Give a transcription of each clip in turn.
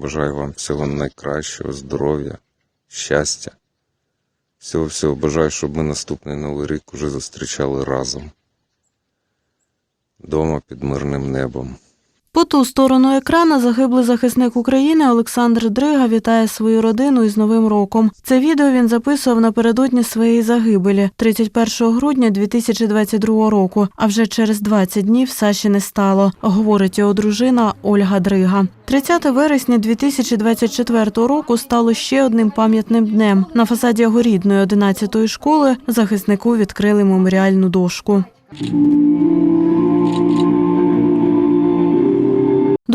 Бажаю вам всього найкращого, здоров'я, щастя. Всього всього бажаю, щоб ми наступний новий рік уже зустрічали разом. Дома під мирним небом. По ту сторону екрана загиблий захисник України Олександр Дрига вітає свою родину із Новим роком. Це відео він записував напередодні своєї загибелі 31 грудня 2022 року. А вже через 20 днів Саші не стало, говорить його дружина Ольга Дрига. 30 вересня 2024 року стало ще одним пам'ятним днем. На фасаді його рідної 11-ї школи захиснику відкрили меморіальну дошку.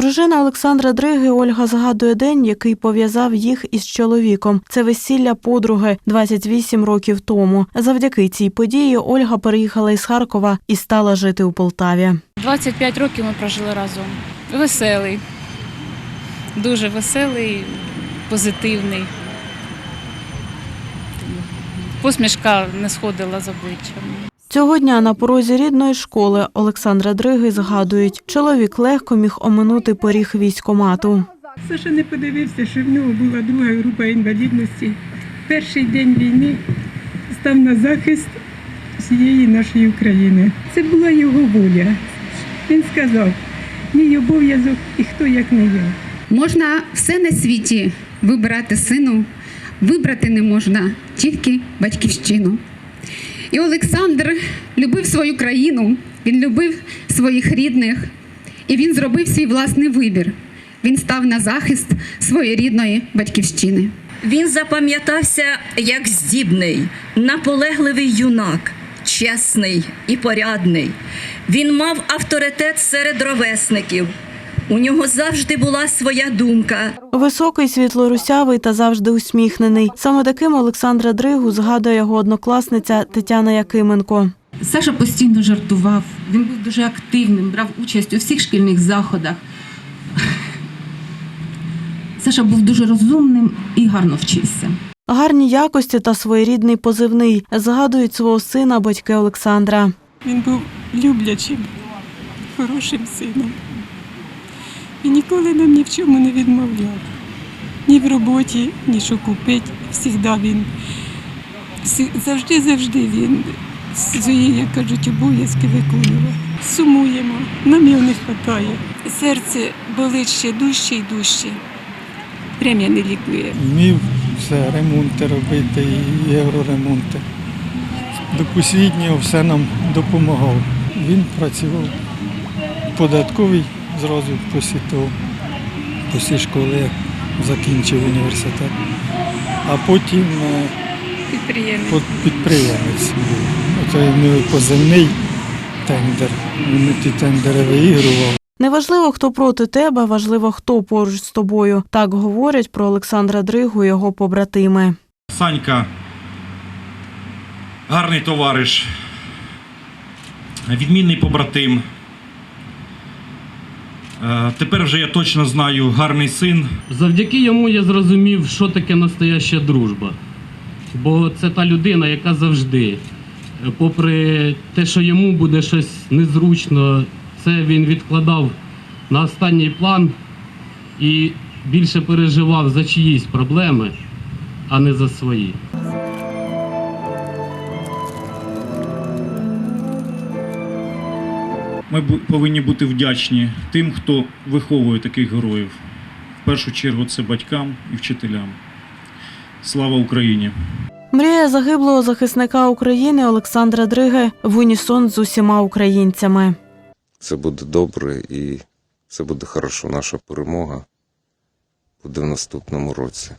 Дружина Олександра Дриги Ольга згадує день, який пов'язав їх із чоловіком. Це весілля подруги 28 років тому. Завдяки цій події Ольга переїхала із Харкова і стала жити у Полтаві. 25 років ми прожили разом. Веселий, дуже веселий, позитивний. Посмішка не сходила з обличчя. Цього дня на порозі рідної школи Олександра Дриги згадують, чоловік легко міг оминути поріг військомату. Саша не подивився, що в нього була друга група інвалідності. Перший день війни став на захист всієї нашої України. Це була його воля. Він сказав, мій обов'язок і хто як не я. Можна все на світі вибирати сину, вибрати не можна тільки батьківщину. І Олександр любив свою країну, він любив своїх рідних, і він зробив свій власний вибір. Він став на захист своєї рідної батьківщини. Він запам'ятався як здібний, наполегливий юнак, чесний і порядний. Він мав авторитет серед ровесників. У нього завжди була своя думка. Високий, світлорусявий та завжди усміхнений. Саме таким Олександра Дригу згадує його однокласниця Тетяна Якименко. Саша постійно жартував, він був дуже активним, брав участь у всіх шкільних заходах. Саша був дуже розумним і гарно вчився. Гарні якості та своєрідний позивний згадують свого сина батьки Олександра. Він був люблячим, хорошим сином. І ніколи нам ні в чому не відмовляв. Ні в роботі, ні що купити. Всігда він завжди, завжди він свої, як кажуть, обов'язки виконував. Сумуємо, нам його не вистачає. Серце болить ще дужче і дужче. Премія не лікує. вмів все, ремонти робити, і євроремонти. До посліднього все нам допомагав. Він працював податковий зразу після того, після школи закінчив університет. А потім е, Підприємець. підприємець був. Нього позивний тендер. Він ті тендери виігрував. Неважливо, хто проти тебе, важливо, хто поруч з тобою. Так говорять про Олександра Дригу його побратими. Санька гарний товариш, відмінний побратим. Е, Тепер вже я точно знаю гарний син. Завдяки йому я зрозумів, що таке настояща дружба. Бо це та людина, яка завжди, попри те, що йому буде щось незручно, це він відкладав на останній план і більше переживав за чиїсь проблеми, а не за свої. Ми повинні бути вдячні тим, хто виховує таких героїв. В першу чергу це батькам і вчителям. Слава Україні! Мрія загиблого захисника України Олександра Дриги в унісон з усіма українцями. Все буде добре і все буде хорошо. Наша перемога буде в наступному році.